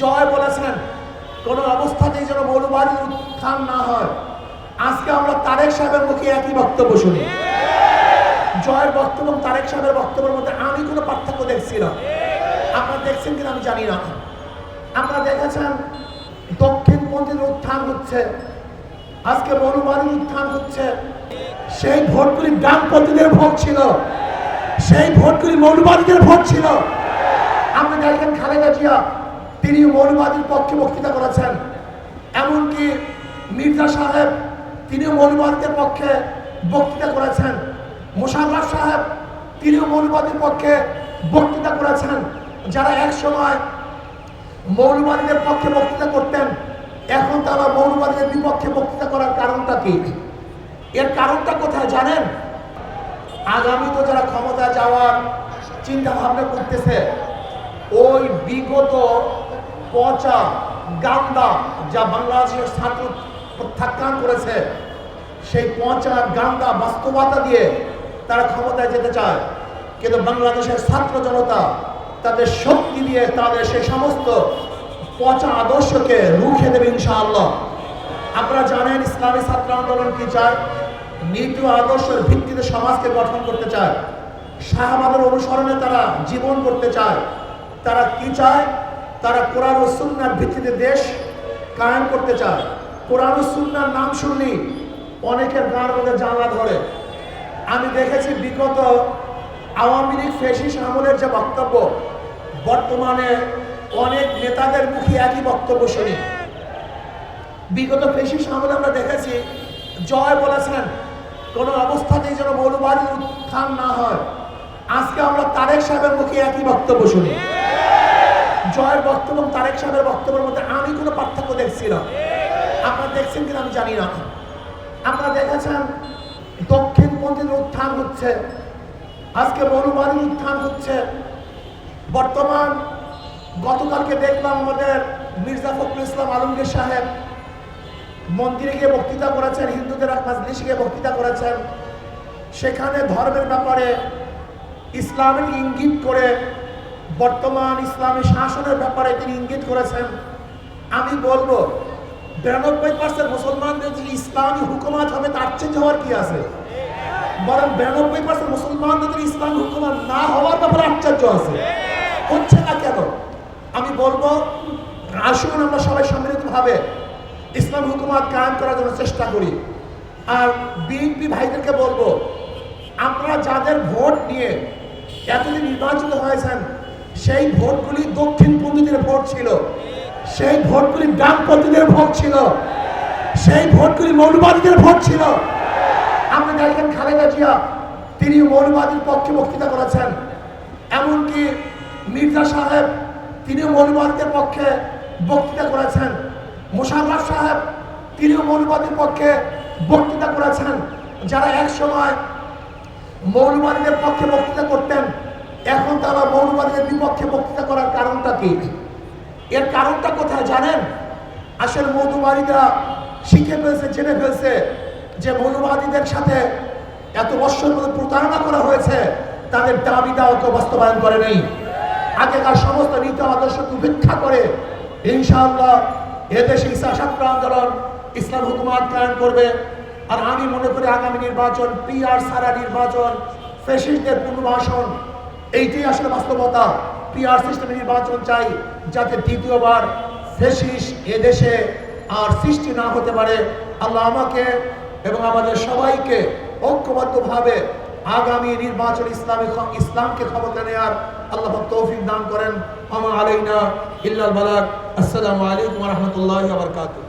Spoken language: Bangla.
জয় বলেছেন কোনো অবস্থাতেই যেন মৌলবাদী উত্থান না হয়। আজকে আমরা তারেক সাহেবের মুখে একই বক্তব্য শুনি। জয়ের বক্তব্য তারেক সাহেবের বক্তব্যের মধ্যে আমি কোনো পার্থক্য দেখছি না। আপনারা দেখছেন কিনা আমি জানি না। আপনারা দেখেছেন দক্ষিণ দক্ষিণপন্থীর উত্থান হচ্ছে, আজকে মৌলবাদীর উত্থান হচ্ছে। সেই ভোটগুলি ডানপন্থীদের ভোট ছিল। সেই ভোটগুলি মৌলবাদীদের ভোট ছিল। আপনি দেখেন খালেদা জিয়া তিনি মৌলবাদীর পক্ষে বক্তৃতা করেছেন। এমনকি মির্জা সাহেব, তিনিও মৌলবাদীদের পক্ষে বক্তৃতা করেছেন। মোশাররফ সাহেব, তিনিও মৌলবাদীর পক্ষে বক্তৃতা করেছেন। যারা এক সময় মৌলবাদীদের পক্ষে বক্তৃতা করতেন, এখন তারা মৌলবাদীদের বিপক্ষে বক্তৃতা করার কারণটা কি? এর কারণটা কোথায় জানেন? আগামী তো যারা ক্ষমতা যাওয়ার চিন্তা ভাবনা করতেছে, ওই বিগত পচা গান্দা, যা বাংলাদেশের ছাত্র প্রত্যাখ্যান করেছে, সেই পচা গান্দা বাস্তবতা দিয়ে তারা ক্ষমতায় যেতে চায়। কিন্তু বাংলাদেশের ছাত্র জনতা তাদের শক্তি দিয়ে তাদের সেই সমস্ত পচা আদর্শকে রুখে দেবে ইনশাআল্লাহ। আপনারা জানেন ইসলামী ছাত্র আন্দোলন কি চায়? নীতি আদর্শের ভিত্তিতে সমাজকে গঠন করতে চায়। শাহবাদের অনুসরণে তারা জীবন করতে চায়। তারা কি চায়? তারা কোরআন সুন্নার ভিত্তিতে দেশ কায়েম করতে চায়। কোরআন সুন্নার নাম শুনলি অনেকের গাঁর মধ্যে জানলা ধরে। আমি দেখেছি বিগত আওয়ামী লীগ ফেসিস আমলের যে বক্তব্য, বর্তমানে অনেক নেতাদের মুখে একই বক্তব্য শুনি। বিগত ফেসিস আমলে আমরা দেখেছি, জয় বলেছেন, কোনো অবস্থাতেই যেন মৌলবাদী উত্থান না হয়। আজকে আমরা তারেক সাহেবের মুখে একই বক্তব্য শুনি। জয়ের বক্তব্য তারেক সাহেবের বক্তব্যের মধ্যে আমি কোনো পার্থক্য দেখছি না। আপনারা দেখছেন কিনা আমি জানি না। আপনারা দেখেছেন দক্ষিণপন্থীর উত্থান হচ্ছে, আজকে মৌলবাদীর উত্থান হচ্ছে। বর্তমান গতকালকে দেখলাম আমাদের মির্জা ফখরুল ইসলাম আলমগীর সাহেব মন্দিরে গিয়ে বক্তৃতা করেছেন, হিন্দুদের এক মাজলিসে গিয়ে বক্তৃতা করেছেন। সেখানে ধর্মের ব্যাপারে ইসলামের ইঙ্গিত করে বর্তমান ইসলামী শাসনের ব্যাপারে তিনি ইঙ্গিত করেছেন। আমি বলব, বিরানব্বই পার্সেন্ট মুসলমানদের যদি ইসলামী হুকুমাত হবে, তার চেঞ্জ হওয়ার কি আছে? বরং বিরানব্বই পার্সেন্ট মুসলমানদের যদি ইসলামী হুকুমাত না হওয়ার ব্যাপারে আশ্চর্য আছে। হচ্ছে না কেন? আমি বলব আসুন আমরা সবাই সম্মিলিতভাবে ইসলাম হুকুমাত কায়েম করার জন্য চেষ্টা করি। আর বিএনপি ভাইদেরকে বলব আপনারা যাদের ভোট নিয়ে এতদিন নির্বাচিত হয়েছেন সেই ভোটগুলি দক্ষিণপন্থীদের ভোট ছিল। সেই ভোটগুলি ডানপন্থীদের ভোট ছিল। সেই ভোটগুলি মৌলবাদীদের ভোট ছিল। আপনি দেখেন খালেদা জিয়া তিনি মৌলবাদীর পক্ষে বক্তৃতা করেছেন। এমনকি মির্জা সাহেব, তিনিও মৌলবাদীদের পক্ষে বক্তৃতা করেছেন। মোশাররফ সাহেব, তিনিও মৌলবাদীর পক্ষে বক্তৃতা করেছেন। যারা এক সময় মৌলবাদীদের পক্ষে বক্তৃতা করতেন এখন তারা মৌলবাদীদের বিপক্ষে বক্তৃতা করার কারণটা কি? এর কারণটা কোথায় জানেন? আসলে মৌলবাদীরা শিখে ফেলছে, জেনে ফেলছে যে মৌলবাদীদের সাথে এত বৎসর মধ্যে প্রতারণা করা হয়েছে, তাদের দাবি দাওয়াকে বাস্তবায়ন করে নেই। আগেকার সমস্ত নীতি আদর্শকে উপেক্ষা করে ইনশাআল্লাহ এদেশে ইসা ছাত্র আন্দোলন, ইসলাম হুকুমাত কায়ন করবে। আর আমি মনে করি আগামী নির্বাচন পিআর সারা নির্বাচন ফেসিস্টদের পুনর্বাসন এইটাই আসলে বাস্তবতা। পিআর সিস্টেমে নির্বাচন চাই, যাতে দ্বিতীয়বার ফেসিস এদেশে আর সৃষ্টি না হতে পারে। আল্লাহ আমাকে এবং আমাদের সবাইকে ঐক্যবদ্ধভাবে আগামী নির্বাচন ইসলামী ইসলামকে ক্ষমতা নেয়ার আল্লাহ তৌফিক দান করেন। আমা আলাইনা ইল্লাল বালাক। আসসালামু আলাইকুম রহমতুল্লাহ বারকাতুহ।